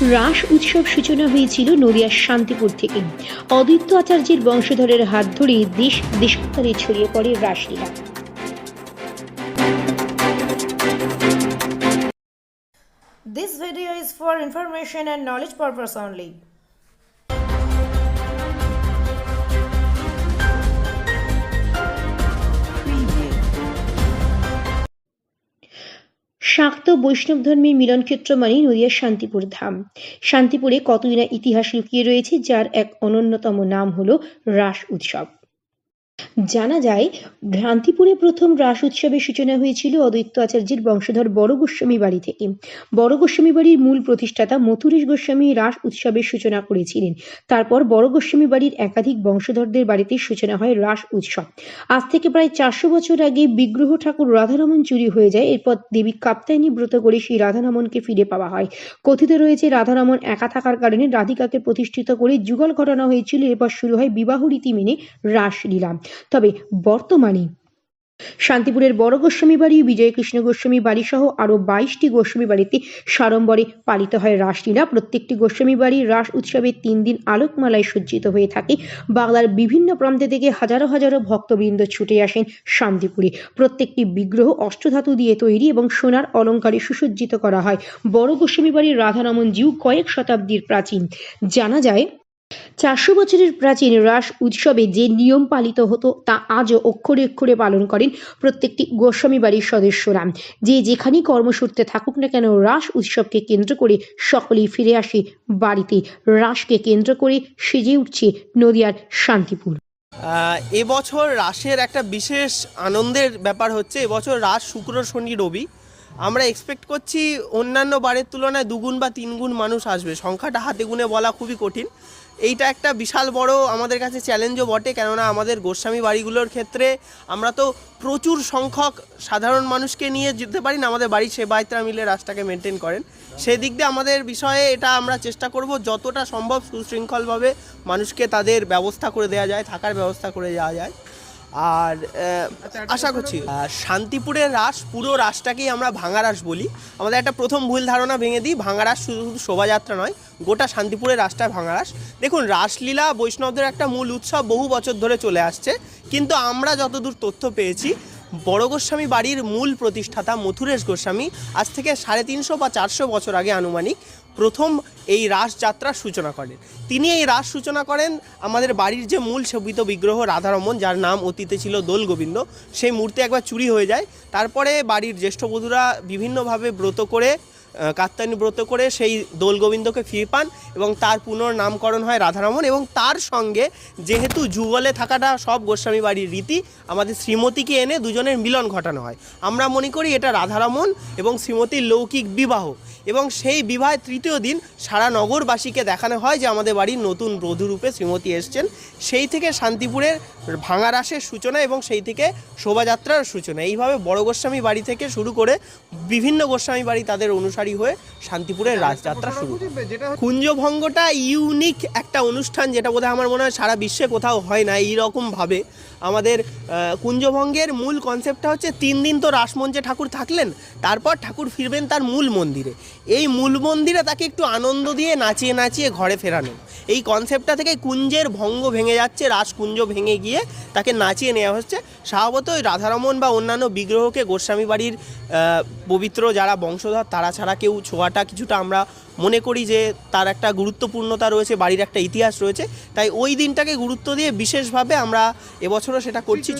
রাস উৎসব সূচনা হয়েছিল নদিয়ার শান্তিপুর থেকে অদ্বৈত আচার্যের বংশধরের হাত ধরে দেশ দেশান্তরে ছড়িয়ে পড়ে raslila This video is for information and knowledge purpose only. শাক্ত বৈষ্ণব ধর্মের মিলনক্ষেত্র মানে নদিয়ার শান্তিপুর ধাম। শান্তিপুরে কতই না ইতিহাস লুকিয়ে রয়েছে, যার এক অনন্যতম নাম হলো রাস উৎসব। জানা যায়, ভ্রান্তিপুরে প্রথম রাস উৎসবের সূচনা হয়েছিল অদ্বৈত আচার্যের বংশধর বড় গোস্বামী বাড়ি থেকে। বড় গোস্বামী বাড়ির মূল প্রতিষ্ঠাতা মথুরেশ গোস্বামী রাস উৎসবের সূচনা করেছিলেন। তারপর বড় গোস্বামী বাড়ির একাধিক বংশধরদের বাড়িতে সূচনা হয় রাস উৎসব। আজ থেকে প্রায় চারশো বছর আগে বিগ্রহ ঠাকুর রাধারমন চুরি হয়ে যায়, এরপর দেবী কাপ্তায়নী ব্রত করে সেই রাধারমনকে ফিরে পাওয়া হয়। কথিত রয়েছে রাধারমন একা থাকার কারণে রাধিকাকে প্রতিষ্ঠিত করে যুগল ঘটানো হয়েছিল, এরপর শুরু হয় বিবাহ রীতি মেনে রাস রাসলীলা। তবে বর্তমানে শান্তিপুরের বড় গোস্বামী বাড়ি বিজয় কৃষ্ণ গোস্বামী বাড়ি সহ আরও বাইশটি গোস্বামী বাড়িতে সাড়ম্বরে পালিত হয় রাসলীলা। প্রত্যেকটি গোস্বামী বাড়ি রাস উৎসবে তিন দিন আলোকমালায় সজ্জিত হয়ে থাকে। বাংলার বিভিন্ন প্রান্তে থেকে হাজারো হাজারো ভক্তবৃন্দ ছুটে আসেন শান্তিপুরে। প্রত্যেকটি বিগ্রহ অষ্টধাতু দিয়ে তৈরি এবং সোনার অলঙ্কারে সুসজ্জিত করা হয়। বড় গোস্বামী বাড়ির রাধারমন জিউ কয়েক শতাব্দীর প্রাচীন। জানা যায় চারশো বছরের প্রাচীন রাস উৎসবে যে নিয়ম পালিত হতো, তা আজও অক্ষরে অক্ষরে পালন করেন প্রত্যেকটি গোস্বামী বাড়ির সদস্যরা। যে যেখানেই কর্মসূত্রে থাকুক না কেন, রাস উৎসবকে কেন্দ্র করে সকলেই ফিরে আসে বাড়িতে। রাসকে কেন্দ্র করে সেজে উঠছে নদিয়ার শান্তিপুর। এবছর রাসের একটা বিশেষ আনন্দের ব্যাপার হচ্ছে, এবছর রাস শুক্র, শনি, রবি। আমরা এক্সপেক্ট করছি অন্যান্য বারের তুলনায় দুগুণ বা তিনগুণ মানুষ আসবে। সংখ্যাটা হাতে গুনে বলা খুবই কঠিন। এইটা একটা বিশাল বড় আমাদের কাছে চ্যালেঞ্জও বটে, কেননা আমাদের গোস্বামী বাড়িগুলোর ক্ষেত্রে আমরা তো প্রচুর সংখ্যক সাধারণ মানুষকে নিয়ে যেতে পারি না, আমাদের বাড়ির সেবায়িতরা মিলে রাসটাকে মেনটেন করেন। সেই দিক দিয়ে আমাদের বিষয়ে এটা আমরা চেষ্টা করব, যতটা সম্ভব সুশৃঙ্খলভাবে মানুষকে তাদের ব্যবস্থা করে দেওয়া যায়, থাকার ব্যবস্থা করে দেওয়া যায়। আর আশা করছি। শান্তিপুরের রাস পুরো রাসটাকেই আমরা ভাঙা রাস বলি। আমাদের একটা প্রথম ভুল ধারণা ভেঙে দিই ভাঙা রাস শুধু শুধু শোভাযাত্রা নয় গোটা শান্তিপুরের রাসটা ভাঙা রাস দেখুন রাসলীলা বৈষ্ণবদের একটা মূল উৎসব বহু বছর ধরে চলে আসছে কিন্তু আমরা যতদূর তথ্য পেয়েছি বড় গোস্বামী বাড়ির মূল প্রতিষ্ঠাতা মথুরেশ গোস্বামী আজ থেকে সাড়ে তিনশো বা চারশো বছর আগে আনুমানিক প্রথম এই রাস যাত্রার সূচনা করেন। তিনি এই রাস সূচনা করেন আমাদের বাড়ির যে মূল শোভিত বিগ্রহ রাধারমন যার নাম অতীতে ছিল দোল গোবিন্দ সেই মূর্তি একবার চুরি হয়ে যায়। তারপরে বাড়ির জ্যেষ্ঠ বধূরা বিভিন্নভাবে ব্রত করে আহ, কাত্যায়নী ব্রত করে সেই দোল গোবিন্দকে ফিরে পান এবং তার পুনর্নামকরণ হয় রাধারমন এবং তার সঙ্গে যেহেতু যুগলে থাকাটা সব গোস্বামী বাড়ির রীতি আমাদের শ্রীমতীকে এনে দুজনের মিলন ঘটানো হয়। আমরা মনে করি এটা রাধারমন এবং শ্রীমতীর লৌকিক বিবাহ। এবং সেই বিবাহের তৃতীয় দিন সারা নগরবাসীকে দেখানো হয় যে আমাদের বাড়ির নতুন বধূরূপে শ্রীমতী এসছেন। সেই থেকে শান্তিপুরের ভাঙা রাসের সূচনা এবং সেই থেকে শোভাযাত্রার সূচনা। এইভাবে বড় গোস্বামী বাড়ি থেকে শুরু করে বিভিন্ন গোস্বামী বাড়ি তাদের অনুসারী হয়ে শান্তিপুরের রাজযাত্রা শুরু করে। কুঞ্জভঙ্গটা ইউনিক একটা অনুষ্ঠান যেটা বোধহয় আমার মনে হয় সারা বিশ্বে কোথাও হয় না এইরকমভাবে। আমাদের কুঞ্জভঙ্গের মূল কনসেপ্টটা হচ্ছে তিন দিন তো রাসমঞ্চে ঠাকুর থাকলেন তারপর ঠাকুর ফিরবেন তার মূল মন্দিরে। এই মূল মন্দিরে তাকে একটু আনন্দ দিয়ে নাচিয়ে নাচিয়ে ঘরে ফেরানো। এই কনসেপ্টটা থেকে কুঞ্জের ভঙ্গ ভেঙে যাচ্ছে রাসকুঞ্জ ভেঙে গিয়ে তাকে নাচিয়ে নেওয়া হচ্ছে। স্বভাবত ওই রাধারমন বা অন্যান্য বিগ্রহকে গোস্বামী বাড়ির পবিত্র যারা বংশধর, তারা ছাড়া কেউ ছোঁয়াটা কিছুটা আমরা মনে করি যে তার একটা গুরুত্বপূর্ণতা রয়েছে, বাড়ির একটা ইতিহাস রয়েছে। তাই ওই দিনটাকে গুরুত্ব দিয়ে বিশেষভাবে আমরা এবছরও সেটা করছি।